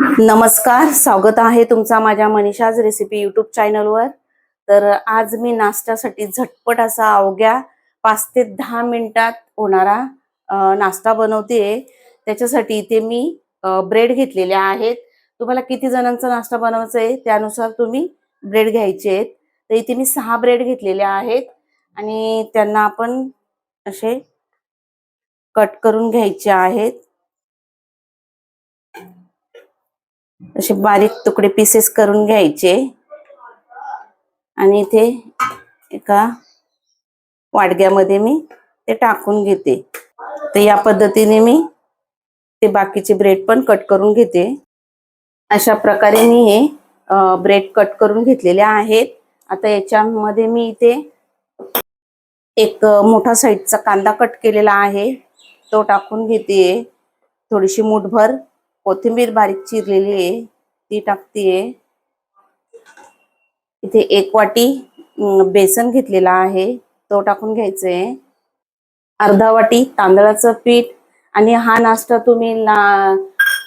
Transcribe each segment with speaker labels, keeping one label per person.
Speaker 1: नमस्कार स्वागत आहे तुमचा माझ्या मनीषाज रेसिपी युट्यूब चॅनलवर तर आज मी नाश्त्यासाठी झटपट असा अवघ्या पाच ते दहा मिनिटात होणारा नाश्ता बनवते त्याच्यासाठी इथे मी ब्रेड घेतलेले आहेत. तुम्हाला किती जणांचा नाश्ता बनवायचा आहे त्यानुसार तुम्ही ब्रेड घ्यायचे आहेत. तर इथे मी सहा ब्रेड घेतलेले आहेत आणि त्यांना आपण असे कट करून घ्यायचे आहेत. असे बारीक तुकडे पीसेस करून घ्यायचे. आणि इथे एका वाडग्यामध्ये मी ते टाकून घेते. तर या पद्धतीने मी ते बाकीचे ब्रेड पण कट करून घेते. अशा प्रकारे मी हे ब्रेड कट करून घेतलेले आहेत. आता याच्यामध्ये मी इथे एक मोठा साईजचा कांदा कट केलेला आहे. तो टाकून घेते. थोडीशी मुठभर कोथिंबीर बारीक चिरलेली आहे. ती टाकतीये. इथे एक वाटी बेसन घेतलेला आहे. तो टाकून घ्यायचंय. अर्धा वाटी तांदळाचं पीठ आणि हा नाश्ता तुम्ही ला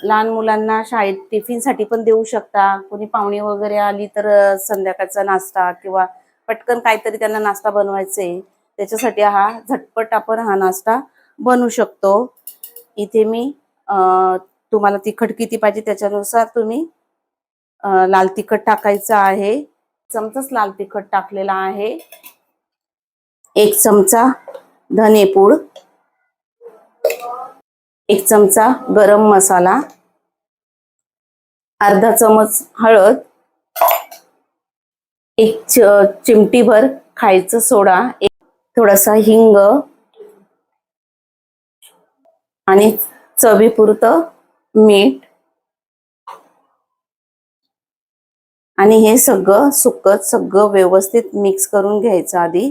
Speaker 1: लहान मुलांना शाळेत टिफिनसाठी पण देऊ शकता. कोणी पाहुणे वगैरे आली तर संध्याकाळचा नाश्ता किंवा पटकन काहीतरी त्यांना नाश्ता बनवायचे त्याच्यासाठी हा झटपट आपण हा नाश्ता बनवू शकतो. इथे मी अं, तुम्हाला तिखट किती पाहिजे त्याच्यानुसार तुम्ही लाल तिखट टाकायचं आहे. चमचाच लाल तिखट टाकलेला आहे. एक चमचा धनेपूड. एक चमचा गरम मसाला. अर्धा चमच हळद. एक च- चिमटीभर खायचं सोडा. एक थोडासा हिंग. आणि चवीपुरतं मीठ आणि हे सगळं सुकत सगळं व्यवस्थित मिक्स करून घ्यायचं आधी.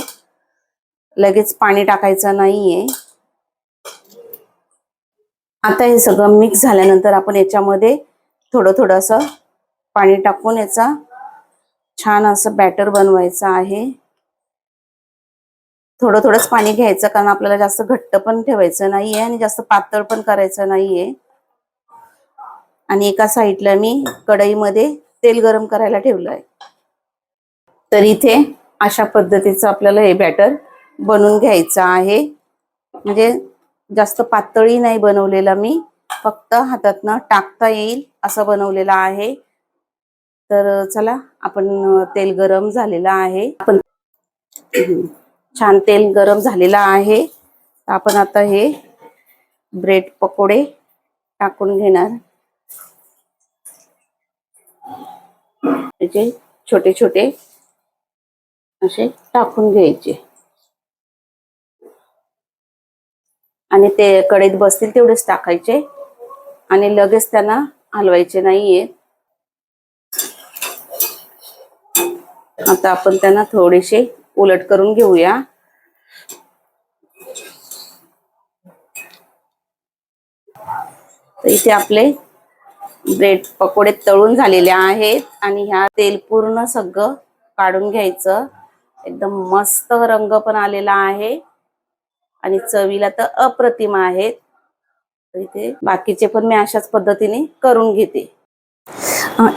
Speaker 1: लगेच पाणी टाकायचं नाहीये. आता हे सगळं मिक्स झाल्यानंतर आपण याच्यामध्ये थोडं थोडंसं पाणी टाकून याचा छान असं बॅटर बनवायचं आहे. थोडं थोडंच पाणी घ्यायचं कारण आपल्याला जास्त घट्ट पण ठेवायचं नाहीये आणि जास्त पातळ पण करायचं नाहीये. आणि एका साईडला मी कढईमध्ये तेल गरम करायला ठेवलं आहे तर इथे अशा पद्धतीचं आपल्याला हे बॅटर बनवून घ्यायचं आहे. म्हणजे जास्त पातळी नाही बनवलेला मी फक्त हातातनं टाकता येईल असं बनवलेलं आहे. तर चला आपण तेल गरम झालेलं आहे. आपण छान तेल गरम झालेलं आहे. आपण आता हे ब्रेड पकोडे टाकून घेणार. त्याचे छोटे छोटे असे टाकून घ्यायचे. आणि ते कढईत बसतील तेवढेच टाकायचे. आणि लगेच त्यांना हलवायचे नाहीये. आता आपण त्यांना थोडेसे उलट करून घेऊया. तर इथे आपले ब्रेड पकोडे तळून झालेले आहेत आणि ह्या तेल पूर्ण सगळं काढून घ्यायचं. एकदम मस्त रंग पण आलेला आहे. आणि चवीला तर अप्रतिम आहेत. इथे बाकीचे पण मी अशाच पद्धतीने करून घेते.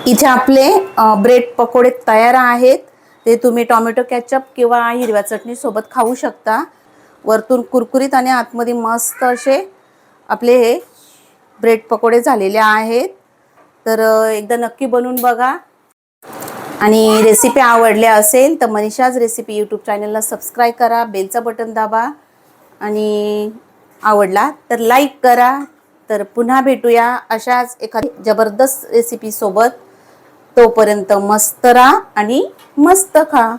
Speaker 1: इथे आपले ब्रेड पकोडे तयार आहेत. ते तुम्ही टॉमॅटो कॅचअप किंवा हिरव्या चटणी सोबत खाऊ शकता. वरतून कुरकुरीत आणि आतमध्ये मस्त असे आपले हे ब्रेड पकोडे झालेले आहेत. तर एकदा नक्की बनवून बघा. आणि रेसिपी आवडल्या असेल तर मनीषाज रेसिपी यूट्यूब चॅनलला सबस्क्राईब करा बेलचं बटन दाबा. आणि आवडला तर लाईक करा. तर पुन्हा भेटूया अशाच एखादी जबरदस्त रेसिपी सोबत. तोपर्यंत मस्त राहा आणि मस्त खा.